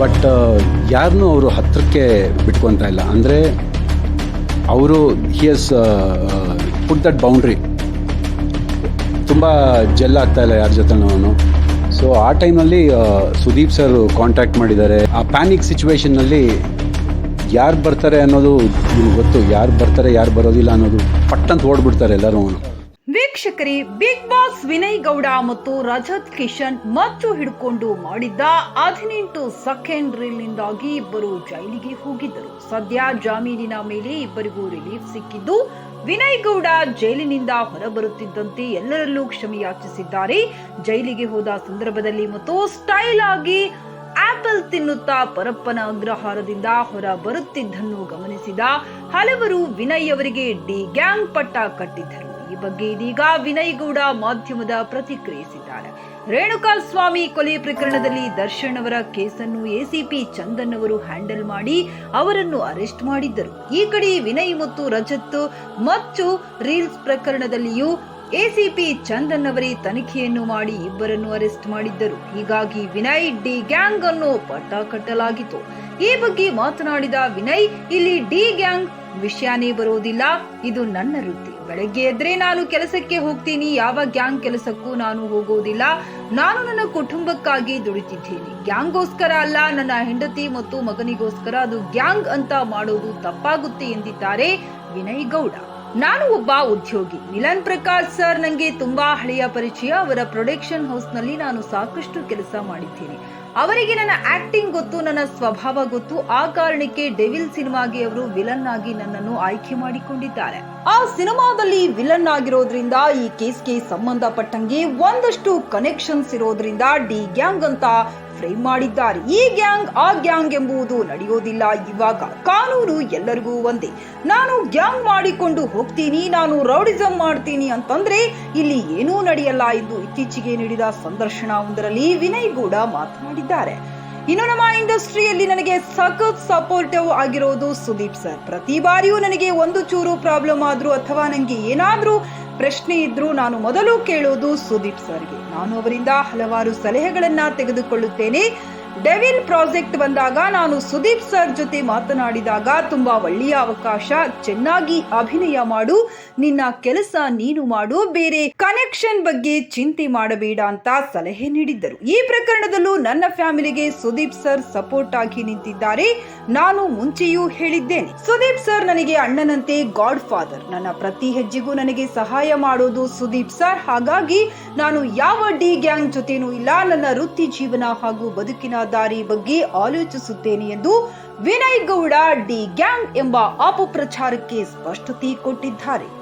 But ಯಾರನ್ನೂ ಅವರು ಹತ್ತಿರಕ್ಕೆ ಬಿಟ್ಕೊತಾ ಇಲ್ಲ. ಅಂದರೆ ಅವರು he is put that boundary ತುಂಬ ಜೆಲ್ ಆಗ್ತಾ ಇಲ್ಲ ಯಾರ ಜೊತೆ ಅವನು. ಸೊ ಆ ಟೈಮಲ್ಲಿ ಸುದೀಪ್ ಸರ್ ಕಾಂಟ್ಯಾಕ್ಟ್ ಮಾಡಿದ್ದಾರೆ. ಆ ಪ್ಯಾನಿಕ್ ಸಿಚುವೇಶನ್ನಲ್ಲಿ ಯಾರು ಬರ್ತಾರೆ ಅನ್ನೋದು ನಿಮ್ಗೆ ಗೊತ್ತು. ಯಾರು ಬರ್ತಾರೆ, ಯಾರು ಬರೋದಿಲ್ಲ ಅನ್ನೋದು ಪಟ್ಟಂತ ಓಡ್ಬಿಡ್ತಾರೆ ಎಲ್ಲರೂ ಅವನು. ವೀಕ್ಷಕರೇ ಬಿಗ್ ಬಾಸ್ ವಿನಯ್ ಗೌಡ ಮತ್ತು ರಜತ್ ಕಿಶನ್ ಮಚ್ಚು ಹಿಡ್ಕೊಂಡು ಮಾಡಿದ್ದ ಹದಿನೆಂಟು ಸೆಕೆಂಡ್ ನಿಂದಾಗಿ ಇಬ್ಬರು ಜೈಲಿಗೆ ಹೋಗಿದ್ದರು. ಸದ್ಯ ಜಾಮೀನಿನ ಮೇಲೆ ಇಬ್ಬರಿಗೂ ರಿಲೀಫ್ ಸಿಕ್ಕಿದ್ದು ವಿನಯ್ ಗೌಡ ಜೈಲಿನಿಂದ ಹೊರಬರುತ್ತಿದ್ದಂತೆ ಎಲ್ಲರಲ್ಲೂ ಕ್ಷಮೆಯಾಚಿಸಿದ್ದಾರೆ. ಜೈಲಿಗೆ ಹೋದ ಸಂದರ್ಭದಲ್ಲಿ ಮತ್ತು ಸ್ಟೈಲ್ ಆಗಿ ಆಪಲ್ ತಿನ್ನುತ್ತಾ ಪರಪ್ಪನ ಅಗ್ರಹಾರದಿಂದ ಹೊರ ಬರುತ್ತಿದ್ದನ್ನು ಗಮನಿಸಿದ ಹಲವರು ವಿನಯ್ ಅವರಿಗೆ ಡಿ ಗ್ಯಾಂಗ್ ಪಟ್ಟ ಕಟ್ಟಿದ್ದರು. ಬಗ್ಗೆ ಇದೀಗ ವಿನಯ್ ಗೌಡ ಮಾಧ್ಯಮದ ಪ್ರತಿಕ್ರಿಯಿಸಿದ್ದಾರೆ. ರೇಣುಕಾ ಸ್ವಾಮಿ ಕೊಲೆ ಪ್ರಕರಣದಲ್ಲಿ ದರ್ಶನ್ ಅವರ ಕೇಸನ್ನು ಎಸಿಪಿ ಚಂದನ್ ಅವರು ಹ್ಯಾಂಡಲ್ ಮಾಡಿ ಅವರನ್ನು ಅರೆಸ್ಟ್ ಮಾಡಿದ್ದರು. ಈ ಕಡೆ ವಿನಯ್ ಮತ್ತು ರಜತ್ ಮತ್ತು ರೀಲ್ಸ್ ಪ್ರಕರಣದಲ್ಲಿಯೂ ಎಸಿಪಿ ಚಂದನ್ ಅವರೇ ತನಿಖೆಯನ್ನು ಮಾಡಿ ಇಬ್ಬರನ್ನು ಅರೆಸ್ಟ್ ಮಾಡಿದ್ದರು. ಹೀಗಾಗಿ ವಿನಯ್ ಡಿ ಗ್ಯಾಂಗ್ ಅನ್ನು ಪಟ್ಟ ಕಟ್ಟಲಾಗಿತ್ತು. ಈ ಬಗ್ಗೆ ಮಾತನಾಡಿದ ವಿನಯ್, ಇಲ್ಲಿ ಡಿ ಗ್ಯಾಂಗ್ ವಿಷಯನೇ ಬರೋದಿಲ್ಲ ಇದು ನನ್ನ ವೃತ್ತಿ. ಬೆಳಗ್ಗೆ ಎದ್ರೆ ನಾನು ಕೆಲಸಕ್ಕೆ ಹೋಗ್ತೀನಿ, ಯಾವ ಗ್ಯಾಂಗ್ ಕೆಲಸಕ್ಕೂ ನಾನು ಹೋಗೋದಿಲ್ಲ. ನಾನು ನನ್ನ ಕುಟುಂಬಕ್ಕಾಗಿ ದುಡಿತಿದ್ದೇನೆ. ಗ್ಯಾಂಗ್ಗೋಸ್ಕರ ಅಲ್ಲ, ನನ್ನ ಹೆಂಡತಿ ಮತ್ತು ಮಗನಿಗೋಸ್ಕರ ಅದು ಗ್ಯಾಂಗ್ ಅಂತ ಮಾಡೋದು ತಪ್ಪಾಗುತ್ತೆ ಎಂದಿದ್ದಾರೆ ವಿನಯ್ ಗೌಡ. ನಾನು ಒಬ್ಬ ಉದ್ಯೋಗಿ. ಮಿಲನ್ ಪ್ರಕಾಶ್ ಸರ್ ನಂಗೆ ತುಂಬಾ ಹಳೆಯ ಪರಿಚಯ. ಅವರ ಪ್ರೊಡಕ್ಷನ್ ಹೌಸ್ನಲ್ಲಿ ನಾನು ಸಾಕಷ್ಟು ಕೆಲಸ ಮಾಡಿದ್ದೇನೆ. ಅವರಿಗೆ ನನ್ನ ಆಕ್ಟಿಂಗ್ ಗೊತ್ತು, ನನ್ನ ಸ್ವಭಾವ ಗೊತ್ತು. ಆ ಕಾರಣಕ್ಕೆ ಡೆವಿಲ್ ಸಿನಿಮಾಗೆ ಅವರು ವಿಲನ್ ಆಗಿ ನನ್ನನ್ನು ಆಯ್ಕೆ ಮಾಡಿಕೊಂಡಿದ್ದಾರೆ. ಆ ಸಿನಿಮಾದಲ್ಲಿ ವಿಲನ್ ಆಗಿರೋದ್ರಿಂದ ಈ ಕೇಸ್ಗೆ ಸಂಬಂಧಪಟ್ಟಂಗೆ ಒಂದಷ್ಟು ಕನೆಕ್ಷನ್ಸ್ ಇರೋದ್ರಿಂದ ಡಿ ಗ್ಯಾಂಗ್ ಅಂತ ಫ್ರೇಮ್ ಮಾಡಿದ್ದಾರೆ. ಈ ಗ್ಯಾಂಗ್, ಆ ಗ್ಯಾಂಗ್ ಎಂಬುದು ನಡೆಯೋದಿಲ್ಲ ಇವಾಗ ಕಾನೂನು ಎಲ್ಲರಿಗೂ ಒಂದೇ. ನಾನು ಗ್ಯಾಂಗ್ ಮಾಡಿಕೊಂಡು ಹೋಗ್ತೀನಿ, ನಾನು ರೌಡಿಸಂ ಮಾಡ್ತೀನಿ ಅಂತಂದ್ರೆ ಇಲ್ಲಿ ಏನೂ ನಡೆಯಲ್ಲ ಎಂದು ಇತ್ತೀಚೆಗೆ ನೀಡಿದ ಸಂದರ್ಶನ ಒಂದರಲ್ಲಿ ವಿನಯ್ ಗೌಡ ಮಾತನಾಡಿದ್ದಾರೆ. ಇನ್ನು ನಮ್ಮ ಇಂಡಸ್ಟ್ರಿಯಲ್ಲಿ ನನಗೆ ಸಖತ್ ಸಪೋರ್ಟಿವ್ ಆಗಿರೋದು ಸುದೀಪ್ ಸರ್. ಪ್ರತಿ ಬಾರಿಯೂ ನನಗೆ ಒಂದು ಚೂರು ಪ್ರಾಬ್ಲಮ್ ಆದ್ರೂ ಅಥವಾ ನನಗೆ ಏನಾದ್ರೂ ಪ್ರಶ್ನೆ ಇದ್ರೂ ನಾನು ಮೊದಲು ಕೇಳೋದು ಸುದೀಪ್ ಸರ್ಗೆ. ನಾನು ಅವರಿಂದ ಹಲವಾರು ಸಲಹೆಗಳನ್ನ ತೆಗೆದುಕೊಳ್ಳುತ್ತೇನೆ. ಡೆವಿಲ್ ಪ್ರಾಜೆಕ್ಟ್ ಬಂದಾಗ ನಾನು ಸುದೀಪ್ ಸರ್ ಜೊತೆ ಮಾತನಾಡಿದಾಗ ತುಂಬಾ ಒಳ್ಳೆಯ ಅವಕಾಶ, ಚೆನ್ನಾಗಿ ಅಭಿನಯ ಮಾಡು, ನಿನ್ನ ಕೆಲಸ ನೀನು ಮಾಡು, ಬೇರೆ ಕನೆಕ್ಷನ್ ಬಗ್ಗೆ ಚಿಂತೆ ಮಾಡಬೇಡ ಅಂತ ಸಲಹೆ ನೀಡಿದ್ದರು. ಈ ಪ್ರಕರಣದಲ್ಲೂ ನನ್ನ ಫ್ಯಾಮಿಲಿಗೆ ಸುದೀಪ್ ಸರ್ ಸಪೋರ್ಟ್ ಆಗಿ ನಿಂತಿದ್ದಾರೆ. ನಾನು ಮುಂಚೆಯೂ ಹೇಳಿದ್ದೇನೆ. ಸುದೀಪ್ ಸರ್ ನನಗೆ ಅಣ್ಣನಂತೆ ಗಾಡ್ ಫಾದರ್ ನನ್ನ ಪ್ರತಿ ಹೆಜ್ಜೆಗೂ ನನಗೆ ಸಹಾಯ ಮಾಡೋದು ಸುದೀಪ್ ಸರ್ ಹಾಗಾಗಿ ನಾನು ಯಾವ ಡಿ ಗ್ಯಾಂಗ್ ಜೊತೆನೂ ಇಲ್ಲ. ನನ್ನ ವೃತ್ತಿ ಜೀವನ ಹಾಗೂ ಬದುಕಿನ ದಾರಿ ಬಗ್ಗೆ ಆಲೋಚಿಸುತ್ತೇನೆ ಎಂದು ವಿನಯ್ ಗೌಡ ಡಿ ಗ್ಯಾಂಗ್ ಎಂಬ ಅಪಪ್ರಚಾರಕ್ಕೆ ಸ್ಪಷ್ಟತೆ ಕೊಟ್ಟಿದ್ದಾರೆ.